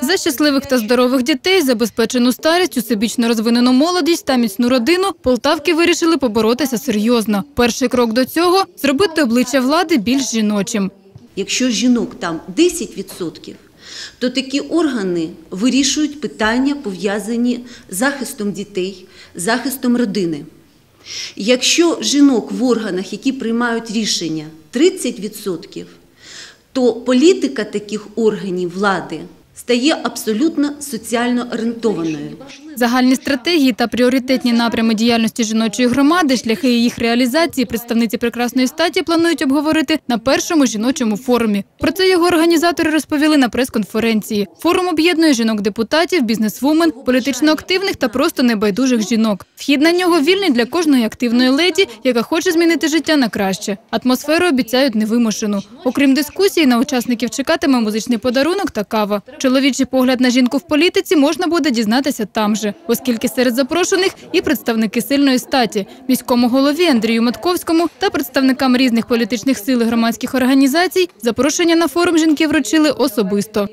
За щасливих та здорових дітей, забезпечену старість, усебічно розвинену молодість та міцну родину полтавки вирішили поборотися серйозно. Перший крок до цього – зробити обличчя влади більш жіночим. Якщо жінок там 10%, то такі органи вирішують питання, пов'язані з захистом дітей, захистом родини. Якщо жінок в органах, які приймають рішення, 30%, то політика таких органів влади стає абсолютно соціально орієнтованою. Загальні стратегії та пріоритетні напрями діяльності жіночої громади, шляхи їх реалізації представниці прекрасної статі планують обговорити на першому жіночому форумі. Про це його організатори розповіли на прес-конференції. Форум об'єднує жінок-депутатів, бізнесвумен, політично активних та просто небайдужих жінок. Вхід на нього вільний для кожної активної леді, яка хоче змінити життя на краще. Атмосферу обіцяють невимушену. Окрім дискусії, на учасників чекатиме музичний подарунок та кава. Чоловічий погляд на жінку в політиці можна буде дізнатися там же, каже, оскільки серед запрошених і представники сильної статі, міському голові Андрію Матковському та представникам різних політичних сил і громадських організацій запрошення на форум жінки вручили особисто.